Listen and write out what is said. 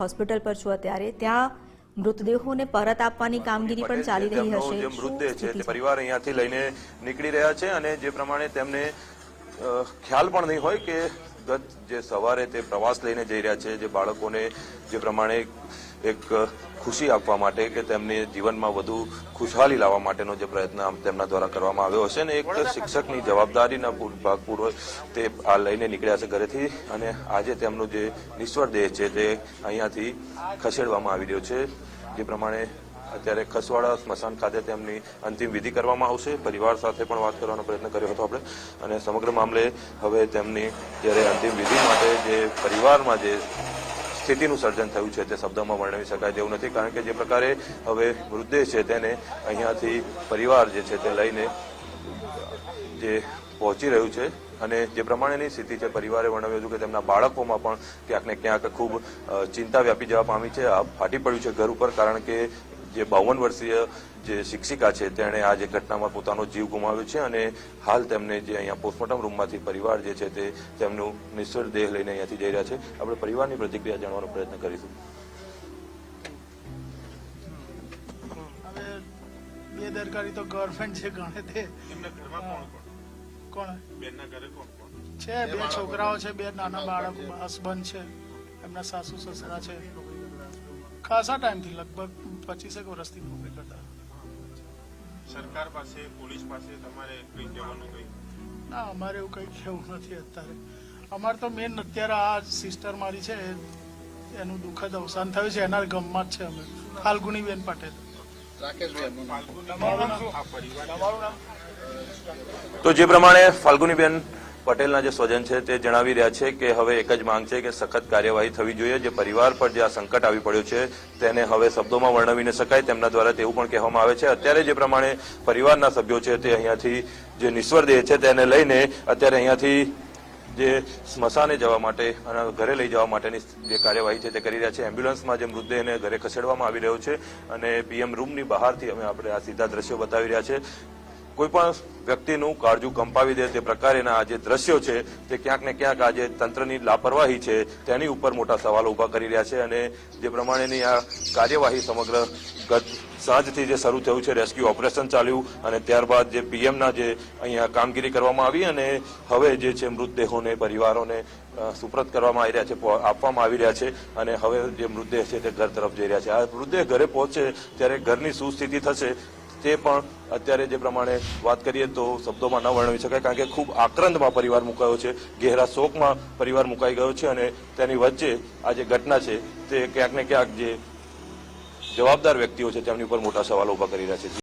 Hospital પર છો અત્યારે. ત્યાં મૃતદેહોને પરત આપવાની કામગીરી પણ ચાલી રહી હશે. જે મૃતદેહ છે તે પરિવાર અહીંયાથી લઈને નીકળી રહ્યા છે અને જે પ્રમાણે તેમને ખ્યાલ પણ નહીં હોય કે ગત જે સવારે તે પ્રવાસ લઈને જઈ રહ્યા છે જે બાળકોને જે પ્રમાણે એક ખુશી આપવા માટે કે તેમને જીવનમાં વધુ ખુશહાલી લાવવા માટેનો જે પ્રયત્ન તેમના દ્વારા કરવામાં આવ્યો હશે ને એક શિક્ષકની જવાબદારીના પૂર- ભાગપૂર્વક તે આ લઈને નીકળ્યા છે ઘરેથી અને આજે તેમનો જે નિશ્વર દેહ છે તે અહીંયાથી ખસેડવામાં આવી રહ્યો છે. જે પ્રમાણે અત્યારે ખસવાડા સ્મશાન ખાતે તેમની અંતિમ વિધિ કરવામાં આવશે. પરિવાર સાથે પણ વાત કરવાનો પ્રયત્ન કર્યો હતો આપણે. અને સમગ્ર મામલે હવે તેમની જ્યારે અંતિમ વિધિ માટે જે પરિવારમાં જે સ્થિતિનું સર્જન થયું છે તે શબ્દોમાં વર્ણવી શકાય તેવું નથી, કારણ કે જે પ્રકારે હવે મૃતદેહ છે તેને અહીંયાથી પરિવાર જે છે તે લઈને જે પહોંચી રહ્યું છે અને જે પ્રમાણેની સ્થિતિ છે, પરિવારે વર્ણવ્યું હતું કે તેમના બાળકોમાં પણ ક્યાંક ને ક્યાંક ખૂબ ચિંતા વ્યાપી જવા પામી છે. આ ફાટી પડ્યું છે ઘર ઉપર, કારણ કે જે બાવન વર્ષીય જે શિક્ષિકા છે તેણે આ જે ઘટનામાં પોતાનો જીવ ગુમાવ્યો છે અને હાલ તેમને જે અહીંયા પોસ્ટમોર્ટમ રૂમમાંથી પરિવાર જે છે તે તેમનું નિશ્ચળ દેહ લઈને અહીંયાથી જઈ રહ્યા છે. આપણે પરિવારની પ્રતિક્રિયા જાણવાનો પ્રયત્ન કરીશું. હવે બેદરકારી તો ગર્લફ્રેન્ડ છે ગણે તે. એમના ઘરમાં કોણ કોણ? કોણ? બેનના ઘરે કોણ કોણ? છે બે છોકરાઓ છે બે નાના બાળક હસબન્ડ છે એમના સાસુ સસરા છે. ખાસા ટાઈમથી લગભગ પચીસેક વર્ષથી નોકરી કરતા. સરકાર પાસે પોલીસ પાસે તમારે કંઈ કહેવાનું કંઈ? ના અમારે એવું કંઈ કહેવું નથી અત્યારે. અમારે તો મેન અત્યારે આ સિસ્ટર મારી છે એનું દુઃખદ અવસાન થયું છે એના ગમમાં જ છે અમે. ફાલ્ગુનીબેન પટેલ. આ તો જે પ્રમાણે ફાલ્ગુનીબેન પટેલના જે સ્વજન છે તે જણાવી રહ્યા છે કે હવે એક જ માંગ છે કે સખત કાર્યવાહી થવી જોઈએ. જે પરિવાર પર જે આ સંકટ આવી પડ્યું છે, તેને હવે શબ્દોમાં વર્ણવી ન શકાય તેમના દ્વારા તેવું પણ કહેવામાં આવે છે. અત્યારે જે પ્રમાણે પરિવારના સભ્યો છે તે અહીંયાથી જે નિશ્વર દેહ છે તેને લઈને અત્યારે અહીંયાથી જે સ્મશાને જવા માટે અને ઘરે લઈ જવા માટેની જે કાર્યવાહી છે તે કરી રહ્યા છે. એમ્બ્યુલન્સમાં જે મૃતદેહને ઘરે ખસેડવામાં આવી રહ્યો છે અને પીએમ રૂમની બહારથી અમે આપણે આ સીધા દ્રશ્યો બતાવી રહ્યા છે. કોઈ પણ વ્યક્તિનું કાળજું કંપાવી દે તે પ્રકારેના આ જે દ્રશ્યો છે, તે ક્યાંક ને ક્યાંક આ જે તંત્રની લાપરવાહી છે, તેની ઉપર મોટા સવાલો ઊભા કરી રહ્યા છે અને જે પ્રમાણેની આ કાર્યવાહી સમગ્ર ગત સાંજથી જે શરૂ થયું છે, રેસ્ક્યુ ઓપરેશન ચાલ્યું અને ત્યારબાદ જે પીએમના જે અહીંયા કામગીરી કરવામાં આવી અને હવે જે છે મૃતદેહોને, પરિવારોને સુપ્રત કરવામાં આવી રહ્યા છે આપવામાં આવી રહ્યા છે અને હવે જે મૃતદેહ છે તે ઘર તરફ જઈ રહ્યા છે. આ મૃતદેહ ઘરે પહોંચે ત્યારે ઘરની સુસ્થિતિ થશે તે પણ અત્યારે જે પ્રમાણે વાત કરીએ તો શબ્દોમાં ન વર્ણવી શકાય, કારણ કે ખૂબ આક્રંદમાં પરિવાર મુકાયો છે, ગહેરા શોકમાં પરિવાર મુકાઈ ગયો છે અને તેની વચ્ચે આ જે ઘટના છે તે ક્યાંક ને ક્યાંક જે જવાબદાર વ્યક્તિઓ છે, તેમની ઉપર મોટા સવાલો ઊભા કરી રહ્યા છે.